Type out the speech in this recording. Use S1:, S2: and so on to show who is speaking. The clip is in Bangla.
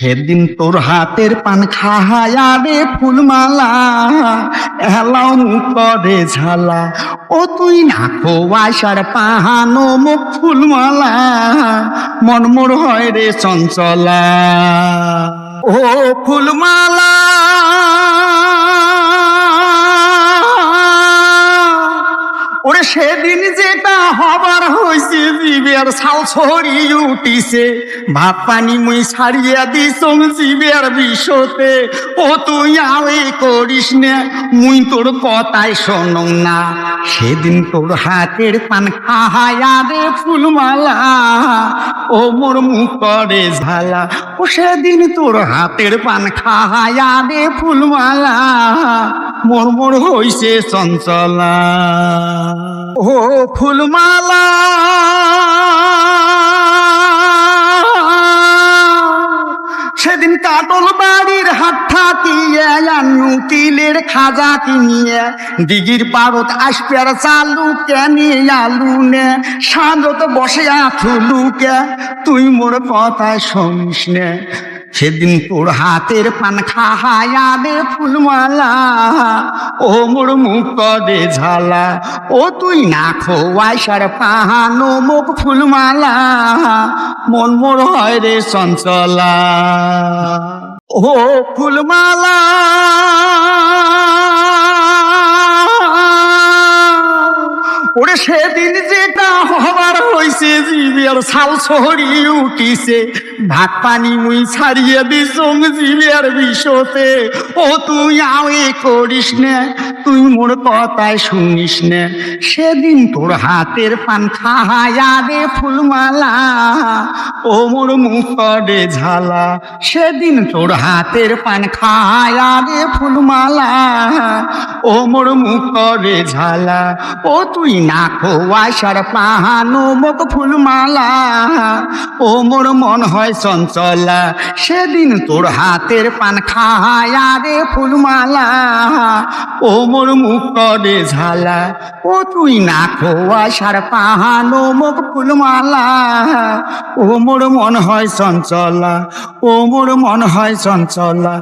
S1: সেদিন তোর হাতের পান খাহায়া রে ফুলমালা এলাও মুখ করে ঝালা। ও তুই না খোয়াশার পাহানো মুখ ফুলমালা, মন মোর হয় রে চঞ্চলা। ও ফুলমালা সেদিন যেটা হবার হয়েছে জীবের ছাল ছড়ি উঠিছে। ভাত পানি মুই ছাড়িয়া দিছম জীবের বিষতে। ও তুই আওয়ে করিস না, মুই তোর কথাই শোন না। সেদিন তোর হাতের পান খাহায়া রে ফুলমালা, ও মোর মুখ করে ঝালা। ও সেদিন তোর হাতের পান খাহায়া রে ফুলমালা। মোর মোর হইছে চঞ্চলা। ও ফুলমালা। সেদিন কাটল বাড়ির হাত থাকিয়ে, আনু তিলের খাজা কিনিয়ে, দিঘির পারত আসপের চালু কেনে, আলু নে, সাঁজত বসে আথুলু কে তুই মোর কথায় শুনিস নে। সেদিন তোর হাতের পান খাহায়া দে ফুলমালা। ও মোর মুখ দে ঝালা, ও তুই না খোয়াইসার পাহানো মুখ ফুলমালা। মন মোর হয় রে চঞ্চলা। ও ফুলমালা। ওরে সেদিন যেটা হবার হইছে জীবের ছাল ছড়ি উঠিছে। ভাত পানি মুই ছাড়িয়ে দিছম জীবের বিষতে। ও তুই আওয়ে করিস নে, তুই মোর কথায় শুনিস নে। সেদিন তোর হাতের পান খাহায়া রে ফুলমালা, ও মোর মুখ করে ঝালা। সেদিন তোর হাতের পান খাহায়া রে ফুলমালা ও মোর মুখ করে ঝালা, ও তুই না খোয়াশার পাহানো মুখ ফুলমালা। ও মোর মন হয় চঞ্চলা, সেদিন তোর হাতের পান খাহায়া রে ফুলমালা। ও মোর মুখ করে ঝালা, ও তুই না খোয়াশার পাহানো মুখ ফুলমালা। ও মোর মন হয় চঞ্চলা, ও মোর মন হয় চঞ্চলা